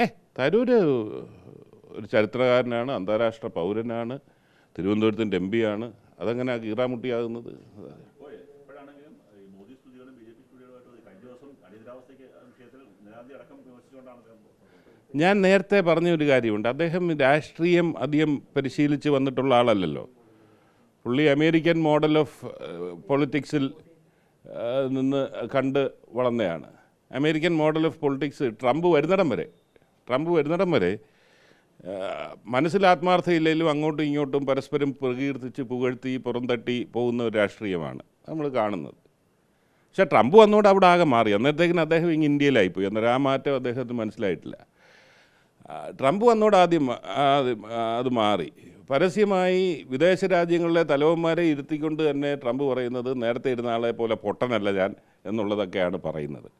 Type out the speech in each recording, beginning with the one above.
ഏ തരൂര് ഒരു ചരിത്രകാരനാണ് അന്താരാഷ്ട്ര പൗരനാണ് തിരുവനന്തപുരത്തിന്റെ എം ആണ് അതെങ്ങനെ കീറാമുട്ടിയാകുന്നത്. ഞാൻ നേരത്തെ പറഞ്ഞ ഒരു കാര്യമുണ്ട്. അദ്ദേഹം രാഷ്ട്രീയം അധികം പരിശീലിച്ച് വന്നിട്ടുള്ള ആളല്ലല്ലോ. പുള്ളി അമേരിക്കൻ മോഡൽ ഓഫ് പൊളിറ്റിക്സിൽ നിന്ന് കണ്ട് വളർന്നതാണ് American model of politics Trump വരുന്നിടം വരെ ട്രംപ് വരുന്നിടം വരെ മനസ്സിൽ ആത്മാർത്ഥയില്ലെങ്കിലും അങ്ങോട്ടും ഇങ്ങോട്ടും പരസ്പരം പ്രകീർത്തിച്ച് പുകഴ്ത്തി പുറന്തട്ടി പോകുന്ന ഒരു രാഷ്ട്രീയമാണ് നമ്മൾ കാണുന്നത്. പക്ഷേ ട്രംപ് വന്നുകൊണ്ട് അവിടെ ആകെ മാറി. അന്നേരത്തേക്കിന് അദ്ദേഹം ഇങ്ങ് ഇന്ത്യയിലായിപ്പോയി. അന്നേരം ആ മാറ്റം അദ്ദേഹത്തിന് മനസ്സിലായിട്ടില്ല. ട്രംപ് വന്നോട് ആദ്യം അത് മാറി. പരസ്യമായി വിദേശ രാജ്യങ്ങളിലെ തലവന്മാരെ ഇരുത്തിക്കൊണ്ട് തന്നെ ട്രംപ് പറയുന്നത് നേരത്തെ ഇരുന്ന ആളെ പോലെ പൊട്ടനല്ല ഞാൻ എന്നുള്ളതൊക്കെയാണ് പറയുന്നത്.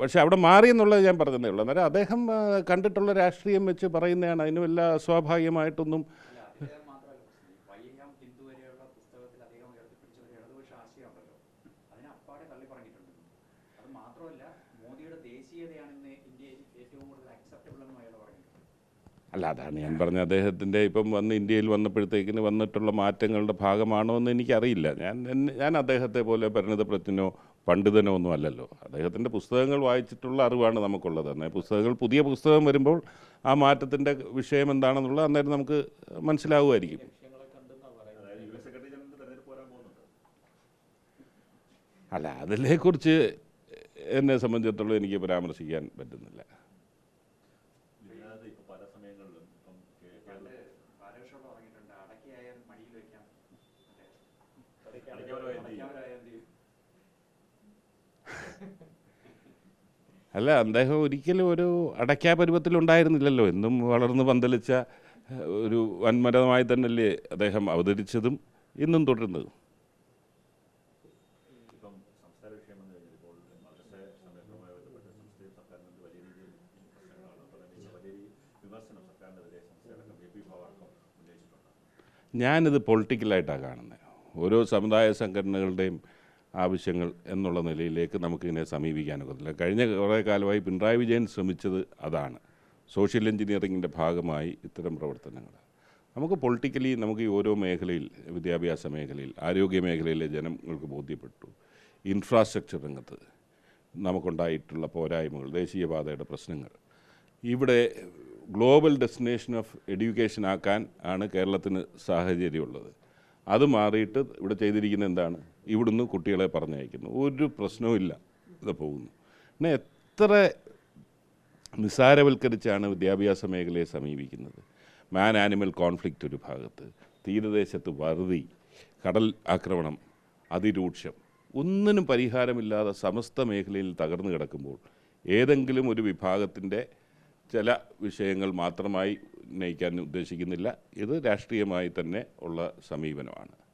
പക്ഷേ അവിടെ മാറി എന്നുള്ളത് ഞാൻ പറഞ്ഞതേ ഉള്ളൂ. അന്നേരം അദ്ദേഹം കണ്ടിട്ടുള്ള രാഷ്ട്രീയം വെച്ച് പറയുന്നതാണ്. അതിന് വല്ല സ്വാഭാവികമായിട്ടൊന്നും അല്ല അതാണ് ഞാൻ പറഞ്ഞ അദ്ദേഹത്തിന്റെ ഇപ്പം വന്ന് ഇന്ത്യയിൽ വന്നപ്പോഴത്തേക്കിന് വന്നിട്ടുള്ള മാറ്റങ്ങളുടെ ഭാഗമാണോ എന്ന് എനിക്കറിയില്ല. ഞാൻ ഞാൻ അദ്ദേഹത്തെ പോലെ പരിണിതപ്രജ്ഞനോ പണ്ഡിതനോ ഒന്നും അല്ലല്ലോ അദ്ദേഹത്തിന്റെ പുസ്തകങ്ങൾ വായിച്ചിട്ടുള്ള അറിവാണ് നമുക്കുള്ളത്. എന്നാൽ പുസ്തകങ്ങൾ പുതിയ പുസ്തകം വരുമ്പോൾ ആ മാറ്റത്തിന്റെ വിഷയം എന്താണെന്നുള്ളത് അന്നേരം നമുക്ക് മനസ്സിലാവുമായിരിക്കും. അല്ല അതിനെക്കുറിച്ച് എന്നെ സംബന്ധിച്ചിടത്തോളം എനിക്ക് പരാമർശിക്കാൻ പറ്റുന്നില്ല. ഇതിനകത്ത് അല്ല അദ്ദേഹം ഒരിക്കലും ഒരു അടയ്ക്കാ പരുവത്തിലുണ്ടായിരുന്നില്ലല്ലോ എന്നും വളർന്ന് പന്തലിച്ച ഒരു വൻമരമായി തന്നെയല്ലേ അദ്ദേഹം അവതരിച്ചതും ഇന്നും തുടരുന്നതും. ഞാനിത് പൊളിറ്റിക്കലായിട്ടാണ് കാണുന്നത്. ഓരോ സമുദായ സംഘടനകളുടെയും ആവശ്യങ്ങൾ എന്നുള്ള നിലയിലേക്ക് നമുക്കിതിനെ സമീപിക്കാനൊക്കത്തില്ല കഴിഞ്ഞ കുറേ കാലമായി പിണറായി വിജയൻ ശ്രമിച്ചത് അതാണ്. സോഷ്യൽ എഞ്ചിനീയറിങ്ങിന്റെ ഭാഗമായി ഇത്തരം പ്രവർത്തനങ്ങൾ. നമുക്ക് പൊളിറ്റിക്കലി നമുക്ക് ഈ ഓരോ മേഖലയിൽ വിദ്യാഭ്യാസ മേഖലയിൽ ആരോഗ്യ മേഖലയിലെ ജനങ്ങൾക്ക് ബോധ്യപ്പെട്ടു. ഇൻഫ്രാസ്ട്രക്ചർ രംഗത്ത് നമുക്കുണ്ടായിട്ടുള്ള പോരായ്മകൾ ദേശീയപാതയുടെ പ്രശ്നങ്ങൾ. ഇവിടെ ഗ്ലോബൽ ഡെസ്റ്റിനേഷൻ ഓഫ് എഡ്യൂക്കേഷൻ ആക്കാൻ ആണ് കേരളത്തിന് സാഹചര്യമുള്ളത്. അത് മാറിയിട്ട് ഇവിടെ ചെയ്തിരിക്കുന്ന എന്താണ്? ഇവിടുന്ന് കുട്ടികളെ പറഞ്ഞയക്കുന്നു. ഒരു പ്രശ്നവും ഇല്ല. ഇത് പോകുന്നു. പിന്നെ എത്ര നിസ്സാരവൽക്കരിച്ചാണ് വിദ്യാഭ്യാസ മേഖലയെ സമീപിക്കുന്നത്? മാൻ ആനിമൽ കോൺഫ്ലിക്റ്റ് ഒരു ഭാഗത്ത്. തീരദേശത്ത് വറുതി കടൽ ആക്രമണം അതിരൂക്ഷം. ഒന്നിനും പരിഹാരമില്ലാതെ സമസ്ത മേഖലയിൽ തകർന്നു കിടക്കുമ്പോൾ ഏതെങ്കിലും ഒരു വിഭാഗത്തിന്റെ ചില വിഷയങ്ങൾ മാത്രമായി ഉന്നയിക്കാൻ ഉദ്ദേശിക്കുന്നില്ല. ഇത് രാഷ്ട്രീയമായി തന്നെ ഉള്ള സമീപനമാണ്.